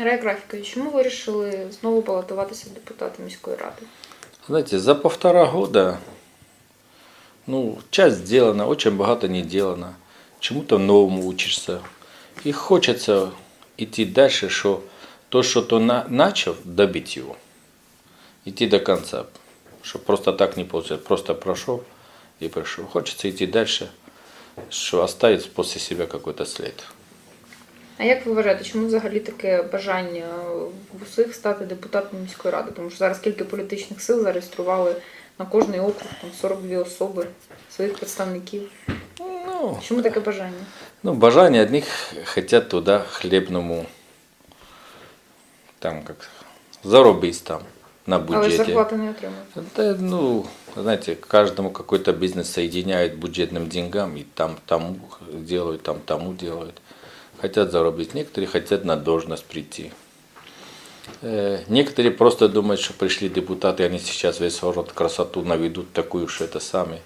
Рай Рафікович, чому ви вирішили знову балотуватися в депутати міської ради? Знаете, за полтора года, ну, часть сделана, очень богато не делано. Чему-то новому учишься. И хочется идти дальше, что то, что ты на, начал, добить его. Идти до конца. Что просто так не получается. Просто прошел и пришел. Хочется идти дальше, что оставить после себя какой-то след. А як ви вважаєте, чому взагалі таке бажання в усіх стати депутатом міської ради? Тому що зараз кілька політичних сил зареєстрували на кожний округ там 42 особи своїх представників. Ну, Чому таке бажання? Ну, бажання одних хотят туда хлебному, там как, заробить там на Але ж бюджете. зарплати не отримують. Да, ну, знаете, каждому какой-то бизнес соединяет бюджетным деньгам, и там тому делают, там тому делают. Хотят заработать. Некоторые хотят на должность прийти. Э, Некоторые просто думают, что пришли депутаты, они сейчас весь город красоту наведут такую, что это сами.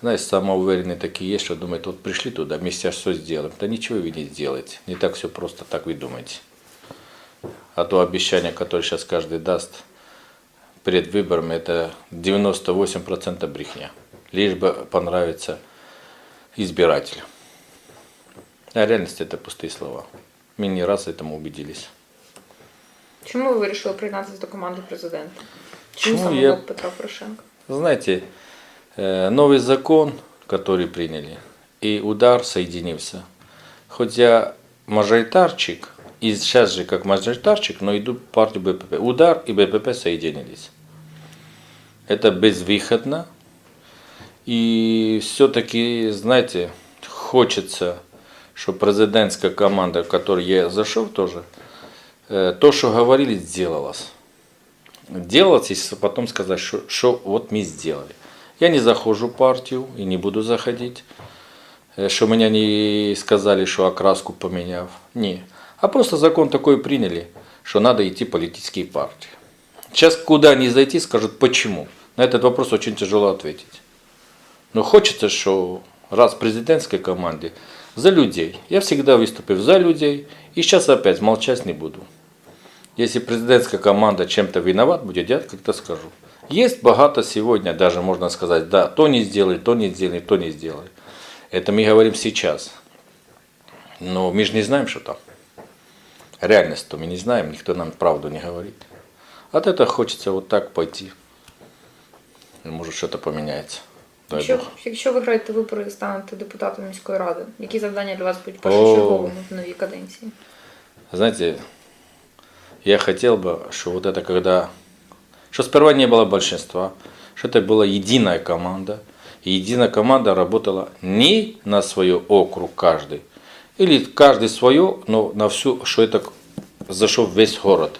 Знаете, самоуверенные такие есть, что думают, вот пришли туда, мы сейчас все сделаем. Да ничего вы не сделаете. Не так все просто, так вы думаете. А то обещание, которое сейчас каждый даст, перед выборами это 98% брехня. Лишь бы понравится избирателю. А реальность это пустые слова. Мы не раз этому убедились. Чому ви вирішили приєднатися до команди президента? Чому саме я- блок Петра Порошенка? Знаете, э, новый закон, который приняли, и удар соединился. Хоть я мажоритарчик, и сейчас же как мажоритарчик, но иду в партию БПП. Удар и БПП соединились. Это безвыходно. И все-таки, знаете, хочется, чтобы президентская команда, в которой я зашел тоже, э, то, что говорили, сделалось делать, если потом сказать, что, что вот мы сделали. Я не захожу в партию и не буду заходить, э, что меня не сказали, что окраску поменяв. Не. А просто закон такой приняли, что надо идти в политические партии. Сейчас куда не зайти, скажут почему. На этот вопрос очень тяжело ответить. Но хочется, что раз в президентской команде за людей. Я всегда выступил за людей. И сейчас опять молчать не буду. Если президентская команда чем-то виноват будет, я как-то скажу. Есть богато сегодня, даже можно сказать, да, то не сделали, то не сделали, то не сделали. Это мы говорим сейчас. Но мы же не знаем, что там. Реальность-то мы не знаем, никто нам правду не говорит. От этого хочется вот так пойти. Может, что-то поменяется. Дай Якщо, Бог. якщо ви граєте вибори і станете депутатом міської ради, які завдання для вас будуть О. першочерговими в новій каденції? Знаете, я хотел бы, что вот это когда, что сперва не было большинства, что это была единая команда, и единая команда работала не на свой округ каждый, или каждый свое, но на всю, что это зашел весь город.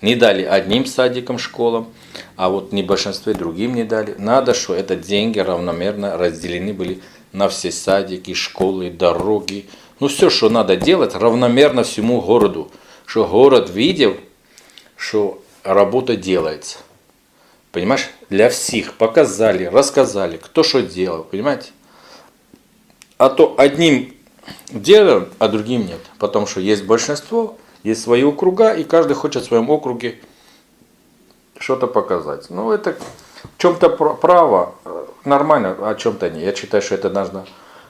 Не дали одним садикам, школам, а вот не большинстве другим не дали. Надо, что это деньги равномерно разделены были на все садики, школы, дороги. Ну все, что надо делать, равномерно всему городу. Что город видел, что работа делается. Понимаешь? Для всех показали, рассказали, кто что делал, понимаете? А то одним делаем, а другим нет. Потому что есть большинство, есть свои округа, и каждый хочет в своем округе что-то показать. Ну, это в чем-то пр- право, э, нормально, а в чем-то нет. Я считаю, что это должно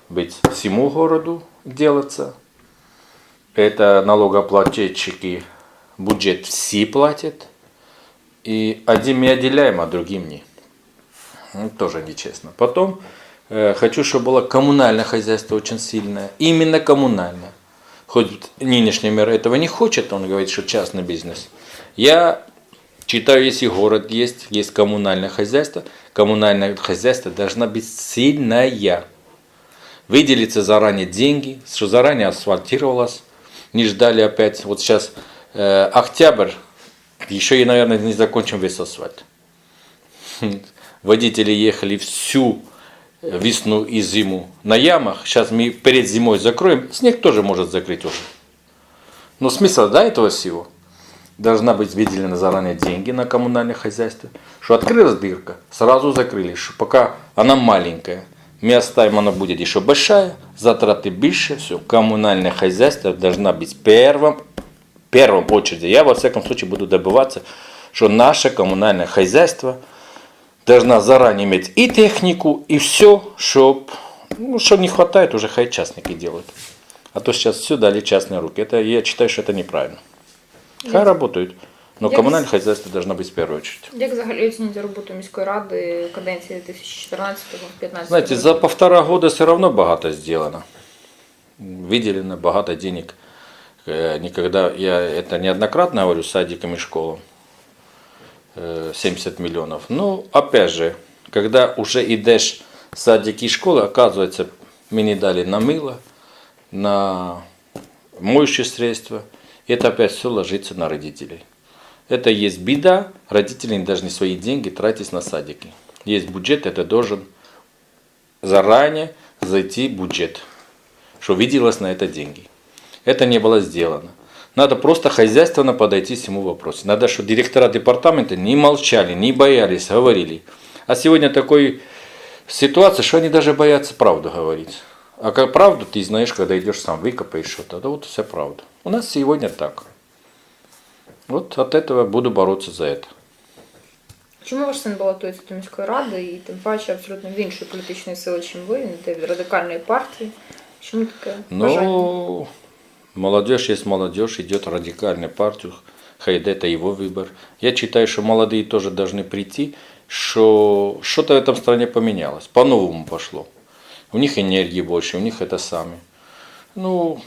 быть всему городу делаться. Это налогоплательщики бюджет все платят. И одним мы отделяем, а другим не. Ну, тоже нечестно. Потом э, хочу, чтобы было коммунальное хозяйство очень сильное. Именно коммунальное. Хоть нынешний мэр этого не хочет, он говорит, что частный бизнес. Я Читаю, если город есть, есть коммунальное хозяйство, коммунальное хозяйство должна быть сильная. Выделиться заранее деньги, что заранее асфальтировалось, не ждали опять. Вот сейчас э, октябрь, еще и, наверное, не закончим весь асфальт. Водители ехали всю весну и зиму на ямах. Сейчас мы перед зимой закроем. Снег тоже может закрыть уже. Но смысл, да, этого всего? Должна быть выделены заранее деньги на коммунальное хозяйство. Что открылась дырка, сразу закрыли. Что пока она маленькая, мы оставим, она будет еще большая, затраты больше, все. Коммунальное хозяйство должна быть первым первом очереди, я во всяком случае буду добиваться, что наше коммунальное хозяйство должна заранее иметь и технику, и все, что, ну, что не хватает, уже хай частники делают. А то сейчас все дали частные руки. Это, я считаю, что это неправильно. Хай работают. Но Я коммунальное хозяйство должно быть в первую очередь. Як взагалі оцінюєте роботу міської ради каденції 2014-2015? Знаете, за полтора года все равно богато сделано. Выделено богато денег. Э, Никогда, я это неоднократно говорю, садикам и школам. Э, 70 миллионов. Ну, опять же, когда уже идешь в садики и школы, оказывается, не дали на мыло, на моющие средства. Это опять все ложится на родителей. Это есть беда, родители не должны свои деньги тратить на садики. Есть бюджет, это должен заранее зайти бюджет, что виделось на это деньги. Это не было сделано. Надо просто хозяйственно подойти к всему вопросу. Надо, чтобы директора департамента не молчали, не боялись, говорили. А сегодня такой ситуация, что они даже боятся правду говорить. А как правду ты знаешь, когда идешь сам, выкопаешь что-то. Да вот вся правда. У нас сегодня так. Вот от этого буду бороться за это. Чому ваш син балотується до міської ради і тим паче абсолютно в іншої політичної сили, чим ви? Він йде від радикальної партії. Чому таке бажання? Молодежь есть молодежь, идет в радикальную партию, Хайд это его выбор. Я считаю, что молодые тоже должны прийти, что что-то в этом стране поменялось, по-новому пошло. У них энергии больше, у них это сами. Ну,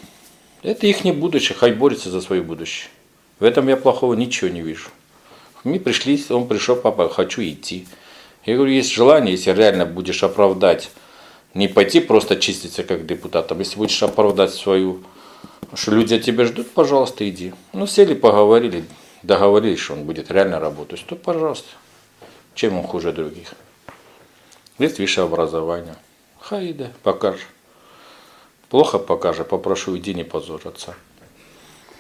это их не будущее, хай борется за свое будущее. В этом я плохого ничего не вижу. Мы пришли, он пришел, папа, хочу идти. Я говорю, есть желание, если реально будешь оправдать, не пойти просто чиститься как депутатом, если будешь оправдать свою, что люди от тебя ждут, пожалуйста, иди. Ну, сели, поговорили, договорились, что он будет реально работать, то пожалуйста. Чем он хуже других? Есть высшее образование. Хай иди, покажет. Плохо покажет, попрошу, иди, не позорь отца.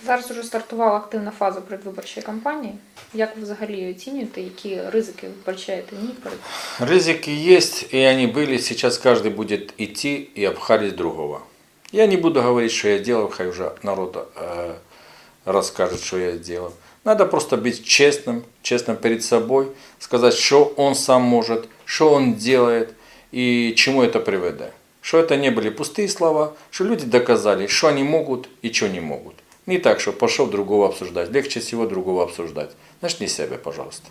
Зараз уже стартувала активна фаза предвиборчої кампанії. Як ви взагалі її оцінюєте? Які ризики ви вбачаєте ні перед Ризики есть, и они были. Сейчас каждый будет идти и обхалить другого. Я не буду говорить, что я делал, хай уже народ э, расскажет, что я сделал. Надо просто быть честным, честным перед собой, сказать, что он сам может, что он делает и чему это приведет. Что это не были пустые слова, что люди доказали, что они могут и что не могут. Не так, что пошел другого обсуждать. Легче всего другого обсуждать. Начни себя, пожалуйста.